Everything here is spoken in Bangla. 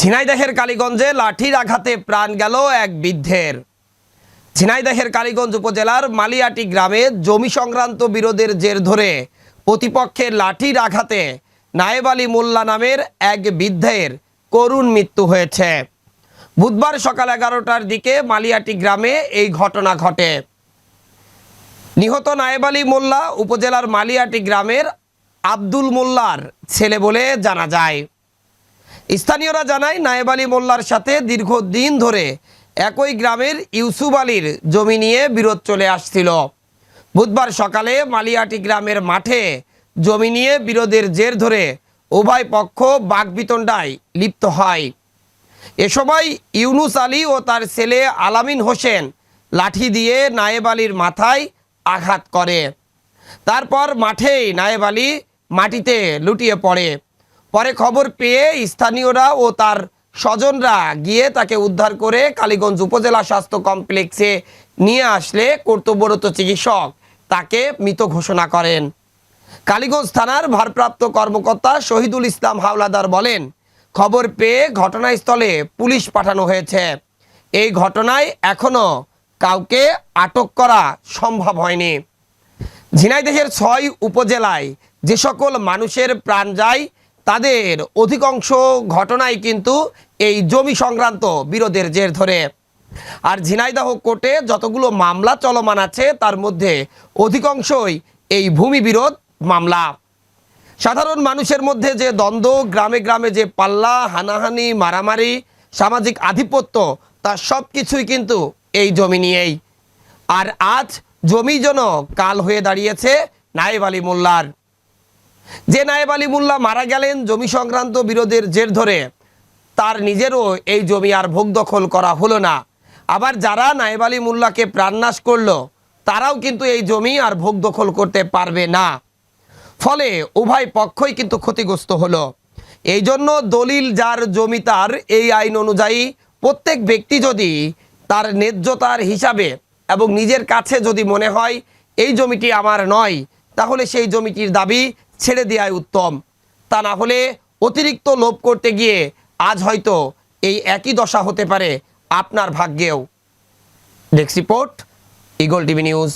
ঝিনাইদহের কালীগঞ্জে লাঠির আঘাতে প্রাণ গেল এক বৃদ্ধের। ঝিনাইদহের কালীগঞ্জ উপজেলার মালিয়াটি গ্রামে জমি সংক্রান্ত বিরোধের জের ধরে প্রতিপক্ষের লাঠির আঘাতে নায়েব আলী মোল্লা নামের এক বৃদ্ধের করুণ মৃত্যু হয়েছে। বুধবার সকাল এগারোটার দিকে মালিয়াটি গ্রামে এই ঘটনা ঘটে। নিহত নায়েব আলী মোল্লা উপজেলার মালিয়াটি গ্রামের আব্দুল মোল্লার ছেলে বলে জানা যায়। স্থানীয়রা জানায়, নায়েব আলী মোল্লার সাথে দীর্ঘদিন ধরে একই গ্রামের ইউসুফ আলীর জমি নিয়ে বিরোধ চলে আসছিল। বুধবার সকালে মালিয়াটি গ্রামের মাঠে জমি নিয়ে বিরোধের জের ধরে উভয় পক্ষ বাগবিতণ্ডায় লিপ্ত হয়। এ সময় ইউনুস আলী ও তার ছেলে আলামিন হোসেন লাঠি দিয়ে নায়েব আলীর মাথায় আঘাত করে। তারপর মাঠেই নায়েব আলী মাটিতে লুটিয়ে পড়ে। পরে খবর পেয়ে স্থানীয়রা ও তার স্বজনরা গিয়ে তাকে উদ্ধার করে কালীগঞ্জ উপজেলা স্বাস্থ্য কমপ্লেক্সে নিয়ে আসলে কর্তব্যরত চিকিৎসক তাকে মৃত ঘোষণা করেন। কালীগঞ্জ থানার ভারপ্রাপ্ত কর্মকর্তা শহীদুল ইসলাম হাওলাদার বলেন, খবর পেয়ে ঘটনাস্থলে পুলিশ পাঠানো হয়েছে। এই ঘটনায় এখনও কাউকে আটক করা সম্ভব হয়নি। ঝিনাইদহের ছয় উপজেলায় যে সকল মানুষের প্রাণ যায় তাদের অধিকাংশ ঘটনাই কিন্তু এই জমি সংক্রান্ত বিরোধের জের ধরে। আর ঝিনাইদহ কোর্টে যতগুলো মামলা চলমান আছে, তার মধ্যে অধিকাংশই এই ভূমি বিরোধ মামলা। সাধারণ মানুষের মধ্যে যে দ্বন্দ্ব, গ্রামে গ্রামে যে পাল্লা, হানাহানি, মারামারি, সামাজিক আধিপত্য তার সব কিছুই কিন্তু এই জমি নিয়েই। আর আজ জমি যেন কাল হয়ে দাঁড়িয়েছে, নায়েব আলী মোল্লার। যে নায়েব আলী মোল্লা মারা গেলেন জমি সংক্রান্ত বিরোধের জের ধরে, তার নিজেরও এই জমি আর ভোগ দখল করা হলো না। আবার যারা নায়েব আলী মোল্লাকে প্রাণনাশ করল, তারাও কিন্তু এই জমি আর ভোগ দখল করতে পারবে না। ফলে উভয় পক্ষই কিন্তু ক্ষতিগ্রস্ত হলো। এই জন্য দলিল যার জমি তার, এই আইন অনুযায়ী প্রত্যেক ব্যক্তি যদি তার ন্যায্যতার হিসাবে এবং নিজের কাছে যদি মনে হয়, এই জমিটি আমার নয়, তাহলে সেই জমিটির দাবি ছেড়ে দেওয়াই উত্তম। তা না হলে অতিরিক্ত লোভ করতে গিয়ে আজ হয়তো এই একই দশা হতে পারে আপনার ভাগ্যেও। Desk report eagle TV news.